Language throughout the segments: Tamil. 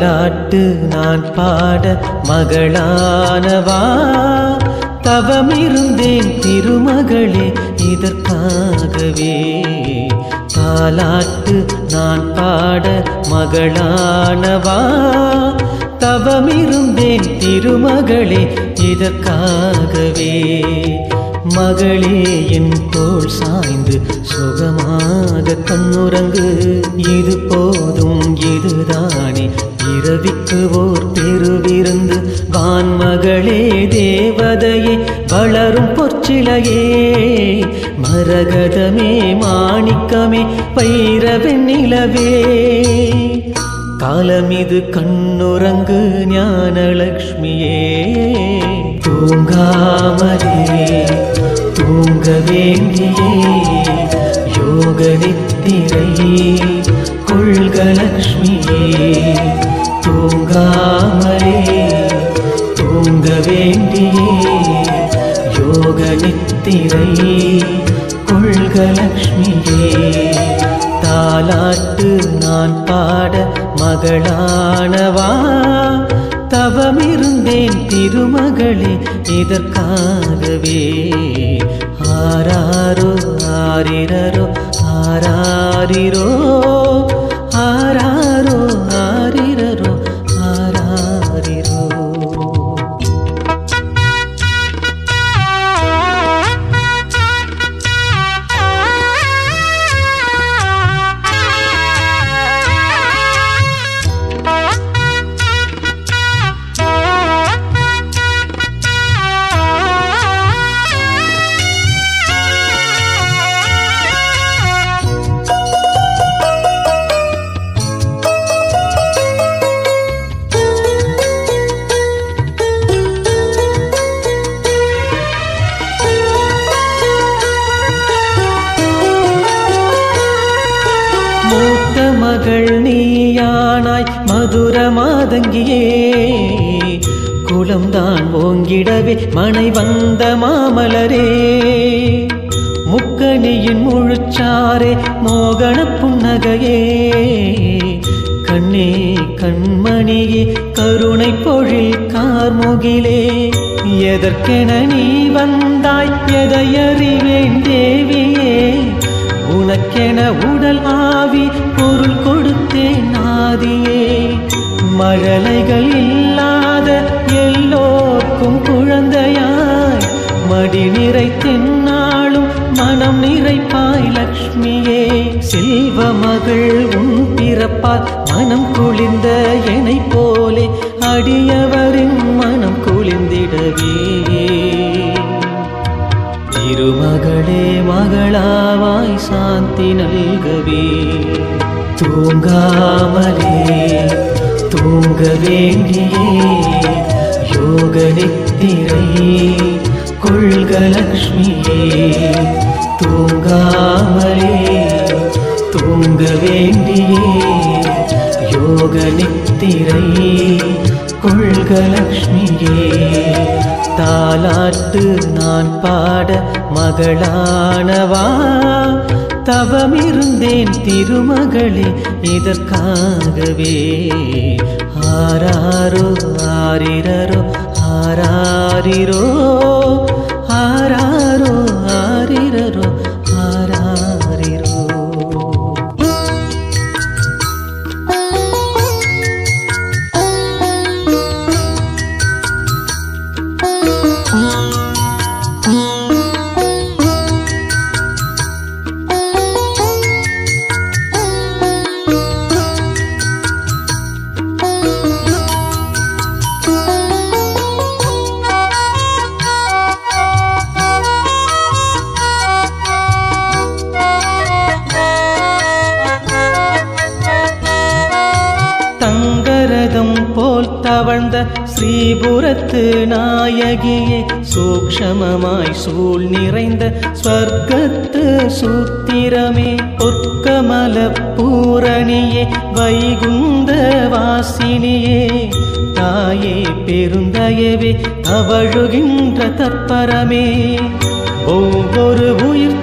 தாலாட்டு நான் பாட மகளானவா? தவமிருந்தேன் திருமகளே இதற்காகவே. தாலாட்டு நான் பாட மகளானவா? தவமிருந்தேன் திருமகளே இதற்காகவே. மகளே என் தோல் சாய்ந்து சுகமாக கண்ணுறங்கு இது போதும். இரவிக்கு ஓர் பெருவிருந்து வான்மகளே தேவதையே வளரும் பொற்சிலையே. மரகதமே மாணிக்கமே பைரவெண்ணிலவே காலமிது கண்ணுறங்கு ஞானலக்ஷ்மியே. தூங்காமலே தூங்க வேண்டியே யோக நித்திரை கொள்கலக்ஷ்மியே. தூங்காமலே தூங்க வேண்டியே யோக நித்திரை கொள்கலக்ஷ்மியே. தாலாட்டு நான் பாட மகளானவா? தவமிருந்தேன் திருமகளே இதற்காகவே ஆராரோ ஆரிரரோ ஆராரிரோ? காத்த மகள் நீயானாய் மதுர மாதங்கியே. குலம்தான் ஓங்கிடவே மனை வந்த மாமலரே. முக்கணியின் முழுச்சாரே மோகன புன்னகையே. கண்ணே கண்மணியே கருணை பொழில் கார்முகிலே. எதற்கென நீ வந்தாய்? எதையறிவேன் தேவியே. உனக்கென உடல் ஆவி பொருள் கொடுத்தேன் ஆதியே மழலைகள் இல்லாத எல்லோர்க்கும் குழந்தையாய். மடி நிறைத்தென்னாளும் மனம் நிறைப்பாய் லக்ஷ்மியே. செல்வ மகள் உன் பிறப்பால் மனம் குளிர்ந்த எனை போலே அடியவரின் மனம் குளிர்ந்திடவே. திருமகளே மகளாவாய் சாந்தி நல்கவே தூங்காமலே தூங்க வேண்டியே யோக நித்திரை கொள்க லக்ஷ்மியே தூங்காமலே தூங்க வேண்டியே யோக நித்திரை கொள்க லக்ஷ்மியே தாலாட்டு நான் பாட மகளானவா? தவமிருந்தேன் திருமகளே இதற்காகவே. ஆராரோ ஆரிரரோ ஆராரிரோ? ஆராரோ ஆரிரரோ தவழ்ந்த ஸ்ரீபுரத்து நாயகியே சூக்ஷமமாய் சூழ் நிறைந்த ஸ்வர்க்கத்து சூத்திரமே பொற்கமல பூரணியே வைகுந்த வாசினியே தாயே பெருந்தயவே தவழுகின்ற தற்பரமே. ஒவ்வொரு உயிர்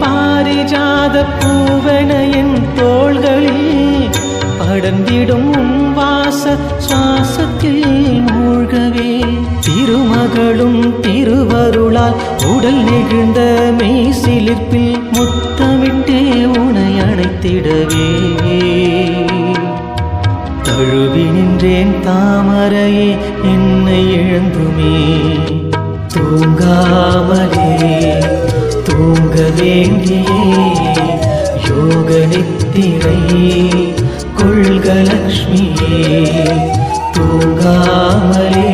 பாரிஜாத பூவனையின் என் தோள்களில் படர்ந்திடும் வாச சுவாசத்தில் மூழ்கவே. திருமகளும் திருவருளால் உடல் நெகிழ்ந்த மெய் சிலிர்ப்பில் முத்தமிட்டே உனை அணைத்திடவே. தழுவி நின்றேன் தாமரையே என்னை இழந்துமே. தூங்காமலே. தூங்க வேண்டியே யோக நித்திரை கொள்க லக்ஷ்மியே தூங்காமலே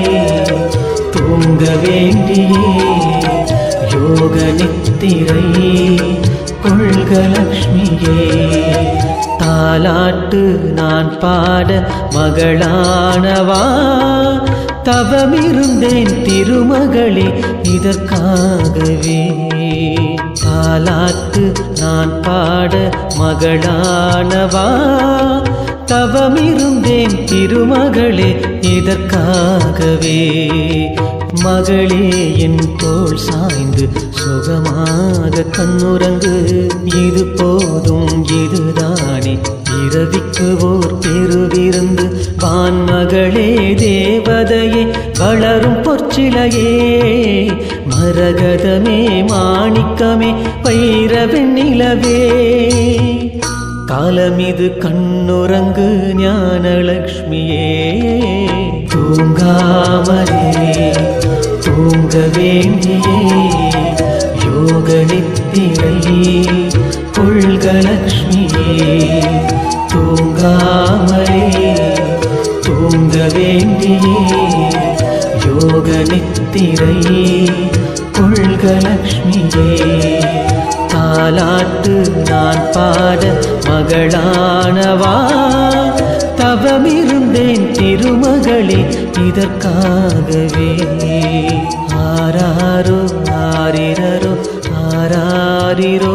தூங்க வேண்டியே யோக நித்திரை கொள்க லக்ஷ்மியே தாலாட்டு நான் பாட மகளானவா தவமிருந்தேன் திருமகளே இதற்காகவே. தாலாட்டு நான் பாட மகளானவா? தவமிருந்தேன் திருமகளே இதற்காகவே. மகளே என் தோல் சாய்ந்து சுகமாக கண்ணுறங்கு. இது போதும் இதுதானே. இரவிக்கு ஓர் பெருவிருந்து வான்மகளே தேவதையே வளரும் பொற்சிலையே மரகதமே மாணிக்கமே வைரவெண்ணிலவே காலமிது கண்ணுறங்கு ஞானலக்ஷ்மியே தூங்காமலே தூங்க வேண்டியே யோக கொள்கலக்ஷ்மியே தூங்காமலே தூங்க வேண்டியே யோக நித்திரை கொள்கலக்ஷ்மியே தாலாட்டு நான் பாட மகளானவா? தவமிருந்தேன் திருமகளே இதற்காகவே. ஆராரோ ஆரிரரோ ஆராரிரோ